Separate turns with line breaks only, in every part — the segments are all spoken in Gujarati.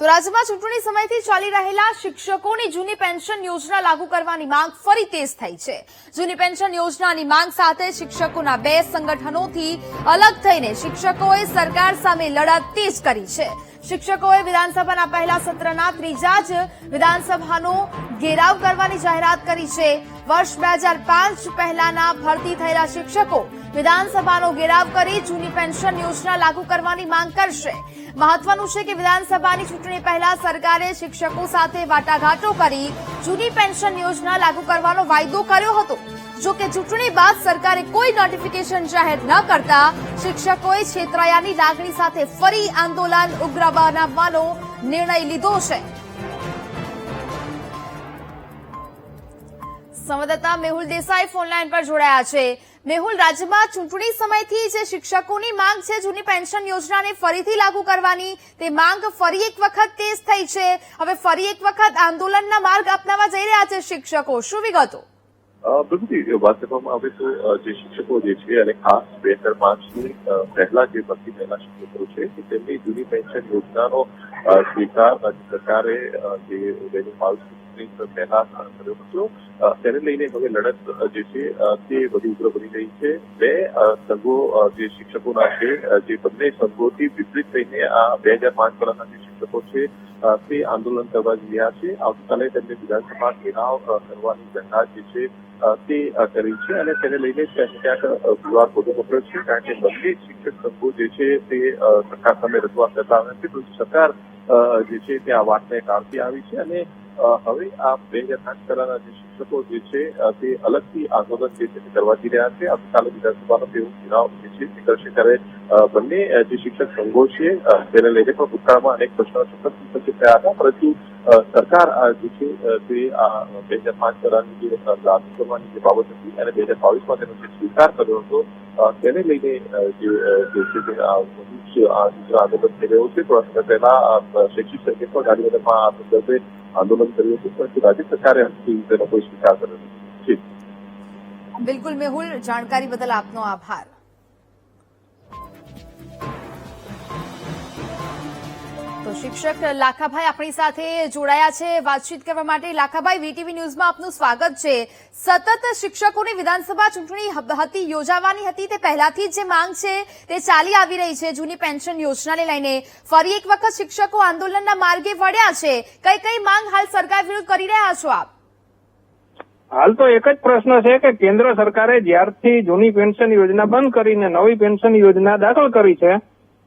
તો રાજ્યમાં ચૂંટણી સમયથી ચાલી રહેલા શિક્ષકોની જૂની પેન્શન યોજના લાગુ કરવાની માંગ ફરી તેજ થઈ છે. જૂની પેન્શન યોજનાની માંગ સાથે શિક્ષકોના બે સંગઠનોથી અલગ થઈને શિક્ષકોએ સરકાર સામે લડત તેજ કરી છે. શિક્ષકોએ વિધાનસભાના પહેલા સત્રના ત્રીજા જ વિધાનસભાનો ઘેરાવ કરવાની જાહેરાત કરી છે. વર્ષ બે હજાર પાંચ પહેલાના ભરતી થયેલા શિક્ષકો વિધાનસભાનો ઘેરાવ કરી જૂની પેન્શન યોજના લાગુ કરવાની માંગ કરશે. મહત્વનું છે કે વિધાનસભાની ચૂંટણી પહેલા સરકારે શિક્ષકો સાથે વાટાઘાટો કરી જૂની પેન્શન યોજના લાગુ કરવાનો વાયદો કર્યો હતો. જો કે ચૂંટણી બાદ સરકારે કોઈ નોટિફિકેશન જાહેર ન કરતા શિક્ષકોએ છેતરાયાની લાગણી સાથે ફરી આંદોલન ઉગ્ર બનાવવાનો નિર્ણય લીધો છે. સંવાદદાતા મેહુલ દેસાઈ ફોનલાઈન પર જોડાયા છે. મેહુલ, રાજ્યમાં ચૂંટણી સમયથી જે શિક્ષકોની માંગ છે, જૂની પેન્શન યોજનાને ફરીથી લાગુ કરવાની, તે માંગ ફરી એક વખત તેજ થઈ છે. હવે ફરી એક વખત આંદોલનના માર્ગ અપનાવવા જઈ રહ્યા છે શિક્ષકો. શું વિગતો?
પ્રગતિ વાત કરવામાં આવે તો જે શિક્ષકો જે છે અને ખાસ બે હજાર પાંચની ની પહેલા જે ભરતી થયેલા શિક્ષકો છે તેમની જૂની પેન્શન યોજનાનો સ્વીકાર રાજ્ય સરકારે જે બે હજાર પહેલા કર્યો હતો તેને લઈને હવે લડત જે છે તે વધુ ઉગ્ર બની રહી છે. બે સંઘો જે શિક્ષકોના છે જે બંને સંઘોથી વિપરીત થઈને આ બે હજાર પાંચ પહેલાના જે શિક્ષકો છે તે આંદોલન કરવા જઈ છે. આવતીકાલે તેમને વિધાનસભા ઘેરાવ કરવાની જાહેરાત જે છે તે કરી છે અને તેને લઈને ક્યાંક ક્યાંક વિવાદ વધુ પકડ્યો છે. કારણ કે બંને શિક્ષક સંઘો જે છે તે સરકાર સામે રજૂઆત કરતા આવ્યા છે. પરંતુ સરકાર જે છે તે આ વાતને કાઢતી આવી છે અને હવે આ બે હજાર પાંચ કરારના જે શિક્ષકો જે છે તે અલગથી આંદોલન જે છે તે કરવા જઈ રહ્યા છે. આવતીકાલે વિધાનસભાનો તેઓ ચુનાવ જે છે તે કરશે ત્યારે બંને જે શિક્ષક સંઘો છે તેને લઈને પણ ભૂતકાળમાં અનેક પ્રશ્નો ચોક્કસ ઉપસ્થિત થયા હતા. પરંતુ સરકાર જે છે તે બે હજાર પાંચ પહેલાની જે લાગુ કરવાની જે બાબત હતી અને બે હજાર બાવીસમાં તેનો જે સ્વીકાર કર્યો હતો તેને લઈને જે છે તે આંદોલન થઈ રહ્યો છે. થોડા સમય પહેલા શૈક્ષિક સંકેત પણ ગાંધીનગરમાં આ સંદર્ભે આંદોલન કર્યું હતું પરંતુ રાજ્ય સરકારે હજી તેનો કોઈ સ્વીકાર કર્યો નથી
બિલકુલ મેહુલ જાણકારી બદલ આપનો આભાર તો શિક્ષક લાખાભાઈ આપણી સાથે જોડાયા છે. વાતચીત કરવા માટે લાખાભાઈ, વીટીવી ન્યૂઝમાં આપનું સ્વાગત છે. સતત શિક્ષકોની વિધાનસભા ચૂંટણી હતી, યોજાવાની હતી, તે પહેલાથી જ જે માંગ છે તે ચાલી આવી રહી છે. જૂની પેન્શન યોજનાને લઈને ફરી એક વખત શિક્ષકો આંદોલનના માર્ગે વળ્યા છે. કઈ કઈ માંગ હાલ સરકાર વિરુદ્ધ કરી રહ્યા છો આપ?
હાલ તો એક જ પ્રશ્ન છે કે કેન્દ્ર સરકારે જ્યારથી જૂની પેન્શન યોજના બંધ કરીને નવી પેન્શન યોજના દાખલ કરી છે,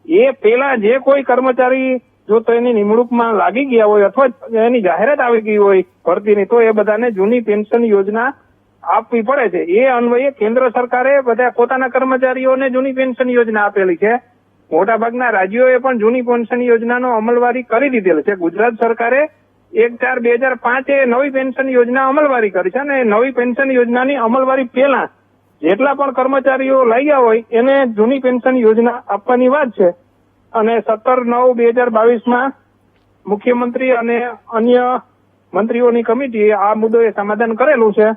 એ પેલા જે કોઈ કર્મચારી જો તો એની નિમણૂકમાં લાગી ગયા હોય અથવા એની જાહેરાત આવી ગઈ હોય ભરતીની, તો એ બધાને જૂની પેન્શન યોજના આપવી પડે છે. એ અન્વયે કેન્દ્ર સરકારે બધા પોતાના કર્મચારીઓને જૂની પેન્શન યોજના આપેલી છે. મોટાભાગના રાજ્યોએ પણ જૂની પેન્શન યોજનાનો અમલવારી કરી દીધેલ છે. ગુજરાત સરકારે એક ચાર બે હજાર પાંચે નવી પેન્શન યોજના અમલવારી કરી છે અને નવી પેન્શન યોજનાની અમલવારી પહેલા જેટલા પણ કર્મચારીઓ લાગ્યા હોય એને જૂની પેન્શન યોજના આપવાની વાત છે. અને સત્તર નવ બે હજાર બાવીસમાં મુખ્યમંત્રી અને અન્ય મંત્રીઓની કમિટીએ આ મુદ્દોએ સમાધાન કરેલું છે.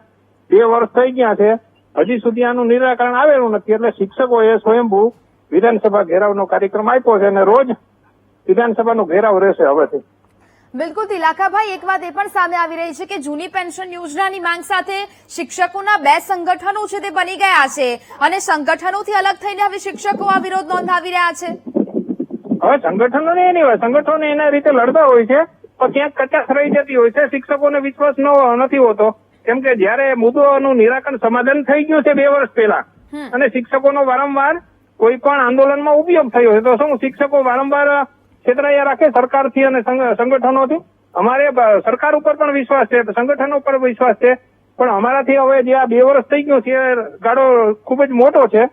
બે વર્ષ થઈ ગયા છે. હજી સુધી આનું નિરાકરણ આવેલું નથી. એટલે શિક્ષકોએ સ્વયંભૂ વિધાનસભા ઘેરાવનો કાર્યક્રમ આપ્યો છે અને રોજ વિધાનસભાનો ઘેરાવ રહેશે હવેથી.
બિલકુલ તિલાકાભાઈ એક વાત એ પણ સામે આવી રહી છે કે જૂની પેન્શન યોજનાની માંગ સાથે શિક્ષકોના બે સંગઠનો છે તે બની ગયા છે અને સંગઠનોથી અલગ થઈને હવે શિક્ષકો આ વિરોધ નોંધાવી રહ્યા છે.
હવે સંગઠનોને એની હોય. સંગઠનો એના રીતે લડતા હોય છે પણ ક્યાંક કચાશ રહી જતી હોય છે. શિક્ષકોને વિશ્વાસ નથી હોતો. કેમ કે જયારે મુદ્દોનું નિરાકરણ સમાધાન થઈ ગયું છે બે વર્ષ પહેલા અને શિક્ષકોનો વારંવાર કોઈ પણ આંદોલનમાં ઉપયોગ થયો છે તો શું શિક્ષકો વારંવાર છેતરાયા રાખે સરકારથી અને સંગઠનોથી? અમારે સરકાર ઉપર પણ વિશ્વાસ છે સંગઠનો પર વિશ્વાસ છે. પણ અમારાથી હવે જે આ બે વર્ષ થઈ ગયું છે ગાળો ખૂબ જ મોટો છે.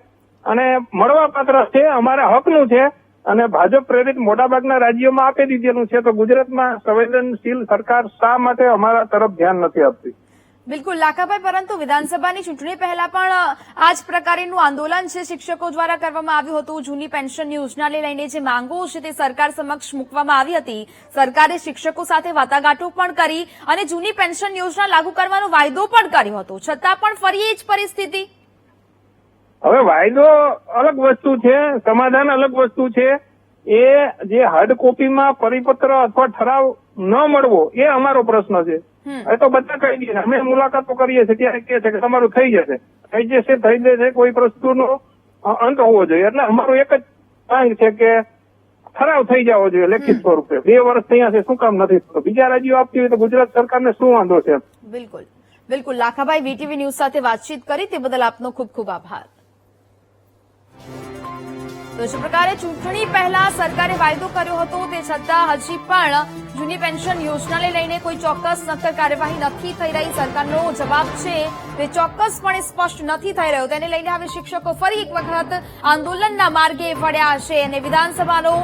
અને મળવા પાત્ર છે અમારા હકનું છે. અને ભાજપ પ્રેરિત મોટાભાગના રાજ્યોમાં આપી દીધેલું છે. તો ગુજરાતમાં સંવેદનશીલ સરકાર શા માટે અમારા તરફ ધ્યાન નથી આપતી?
બિલકુલ, લાખાભાઈ, પરંતુ વિધાનસભાની ચૂંટણી પહેલા પણ આ જ પ્રકારનું આંદોલન છે શિક્ષકો દ્વારા કરવામાં આવ્યું હતું. જૂની પેન્શન યોજનાને લઈને જે માંગો છે તે સરકાર સમક્ષ મૂકવામાં આવી હતી. સરકારે શિક્ષકો સાથે વાટાઘાટો પણ કરી અને જૂની પેન્શન યોજના લાગુ કરવાનો વાયદો પણ કર્યો હતો. છતાં પણ ફરી એ જ પરિસ્થિતિ.
હવે વાયદો અલગ વસ્તુ છે સમાધાન અલગ વસ્તુ છે. એ જે હાર્ડ કોપીમાં પરિપત્ર અથવા ઠરાવ ન મળવો એ અમારો પ્રશ્ન છે. એ તો બધા કહી દે. અમે મુલાકાતો કરીએ છીએ ત્યારે કહે છે કે તમારું થઈ જશે. થઈ જશે થઈ જશે કોઈ વસ્તુનો અંત હોવો જોઈએ. એટલે અમારું એક જ માંગ છે કે ઠરાવ થઈ જવો જોઈએ લેખિત સ્વરૂપે. બે વર્ષ થયા છે શું કામ નથી થતું? બીજા રાજ્યો આપતી હોય તો ગુજરાત સરકારને શું વાંધો છે?
બિલકુલ. બિલકુલ. લાખાભાઈ વીટીવી ન્યૂઝ સાથે વાતચીત કરી તે બદલ આપનો ખૂબ ખૂબ આભાર. Thank you. તો જે પ્રકારે ચૂંટણી પહેલા સરકારે વાયદો કર્યો હતો તે છતાં હજી પણ જૂની પેન્શન યોજનાને લઈને કોઈ ચોક્કસ નક્કર કાર્યવાહી નથી થઈ રહી. સરકારનો જવાબ છે તે ચોક્કસપણે સ્પષ્ટ નથી થઈ રહ્યો. તેને લઈને હવે શિક્ષકો ફરી એક વખત આંદોલનના માર્ગે વળ્યા છે અને વિધાનસભાનો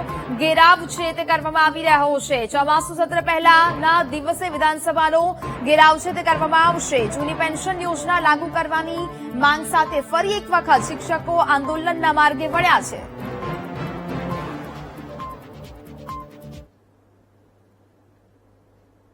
ઘેરાવ છે તે કરવામાં આવી રહ્યો છે. ચોમાસુ સત્ર પહેલાના દિવસે વિધાનસભાનો ઘેરાવ છે તે કરવામાં આવશે. જૂની પેન્શન યોજના લાગુ કરવાની માંગ સાથે ફરી એક વખત શિક્ષકો આંદોલનના માર્ગે વળ્યા છે.